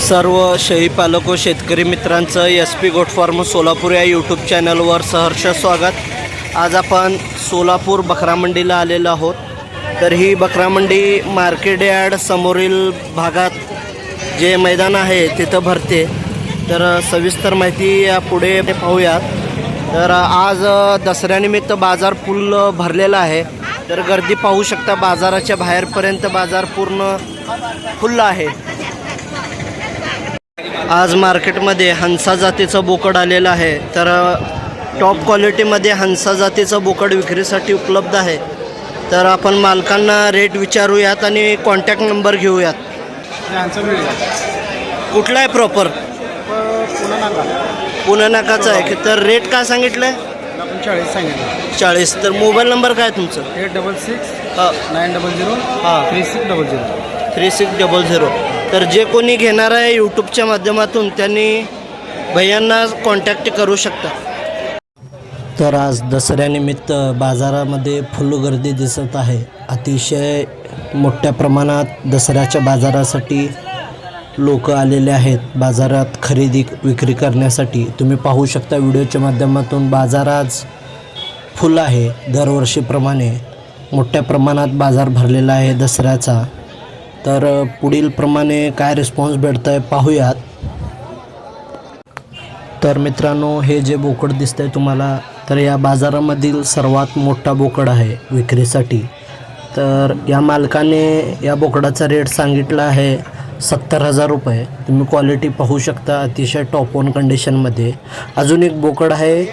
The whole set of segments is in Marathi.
सर्व शेळी पालक व शेतकरी मित्रांचं S P goat farm Solapur या यूट्यूब चॅनलवर सहर्ष स्वागत. आज आपण सोलापूर बकरा मंडीला आलेलो आहोत. तर ही बकरा मंडी मार्केट यार्ड समोरील भागात जे मैदान आहे तिथं भरते. तर सविस्तर माहिती या पुढे पाहूयात. तर आज दसऱ्यानिमित्त बाजार फुल भरलेला आहे. तर गर्दी पाहू शकता बाजाराच्या बाहेरपर्यंत बाजार पूर्ण फुल्ल आहे. आज मार्केटमध्ये हंसा जातीचं बोकड आलेलं आहे. तर टॉप क्वालिटीमध्ये हंसा जातीचं बोकड विक्रीसाठी उपलब्ध आहे. तर आपण मालकांना रेट विचारूयात आणि कॉन्टॅक्ट नंबर घेऊयात. कुठला आहे प्रॉपर पुन्हा नाकाचा आहे. की तर रेट काय सांगितलं आहे चाळीस सांगितलं. चाळीस. तर मोबाईल नंबर काय तुमचं? एट डबल सिक्स हां. नाईन डबल झिरो हां. Three six double zero. Three six double zero. तर जे कोणी घेणार आहे यूट्यूबच्या माध्यमातून त्यांनी भैयांना कॉन्टॅक्ट करू शकता. तर आज दसऱ्यानिमित्त बाजारामध्ये फुल गर्दी दिसत आहे. अतिशय मोठ्या प्रमाणात दसऱ्याच्या बाजारासाठी लोक आलेले आहेत. बाजारात खरेदी विक्री करण्यासाठी. तुम्ही पाहू शकता व्हिडिओच्या माध्यमातून बाजार आज फुल आहे. दरवर्षीप्रमाणे मोठ्या प्रमाणात बाजार भरलेला आहे दसऱ्याचा. तर पुढील प्रमाणे काय रिस्पॉन्स भेटत आहे पाहूयात. तर मित्रांनो हे जे बोकड दिसतंय तुम्हाला तर या बाजारामधील सर्वात मोठा बोकड आहे विक्रीसाठी. तर या मालकाने या बोकडाचा रेट सांगितला आहे सत्तर हजार रुपये. तुम्ही क्वालिटी पाहू शकता अतिशय टॉप वन कंडिशनमध्ये अजून एक बोकड आहे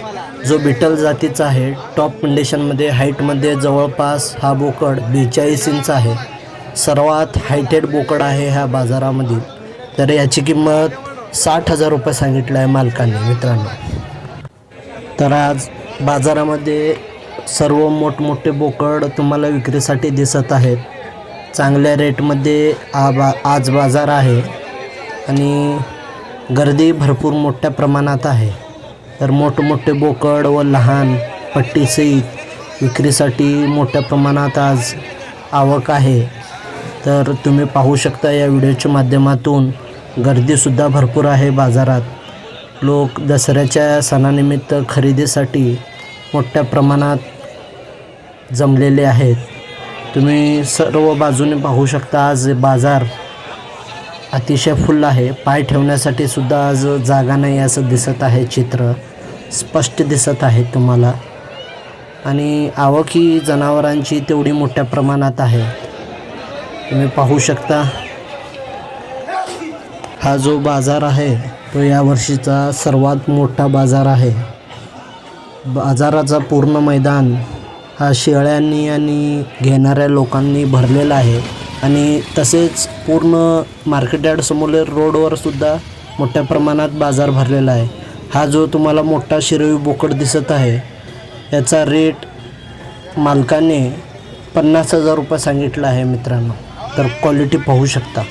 जो बिटल जातीचा आहे. टॉप कंडिशनमध्ये हाईटमध्ये जवळपास हा बोकड बेचाळीस इंच आहे. सर्वात हायटेड बोकड आहे ह्या बाजारामधील तर याची किंमत साठ हजार रुपये सांगितलं आहे मालकाने मित्रांनो. तर आज बाजारामध्ये सर्व मोठमोठे बोकड तुम्हाला विक्रीसाठी दिसत आहेत. चांगल्या रेटमध्ये आ बा आज बाजार आहे आणि गर्दी भरपूर मोठ्या प्रमाणात आहे. तर मोठमोठे बोकड व लहान पट्टीसहित विक्रीसाठी मोठ्या प्रमाणात आज आवक आहे. तर तुम्ही पाहू शकता या व्हिडिओच्या माध्यमातून गर्दीसुद्धा भरपूर आहे बाजारात. लोक दसऱ्याच्या सणानिमित्त खरेदीसाठी मोठ्या प्रमाणात जमलेले आहेत. तुम्ही सर्व बाजूने पाहू शकता आज बाजार अतिशय फुल आहे. पाय ठेवण्यासाठी सुद्धा आज जागा नाही असं दिसत आहे चित्र. स्पष्ट दिसत आहे तुम्हाला. आणि आवक ही जनावरांची तेवढी मोठ्या प्रमाणात आहे. तुम्ही पाहू शकता. हा जो बाजार आहे तो यावर्षीचा सर्वात मोठा बाजार आहे. बाजाराचा पूर्ण मैदान हा शेळ्यांनी आणि घेणाऱ्या लोकांनी भरलेला आहे. आणि तसेच पूर्ण मार्केट यार्ड समोर रोडवर सुद्धा मोठ्या प्रमाणात बाजार भरलेला आहे. हा जो तुम्हाला मोठा शिरवी बोकड दिसत आहे याचा रेट मालकाने पन्नास हजार रुपये सांगितला आहे मित्रांनो. तर क्वालिटी पाहू शकता.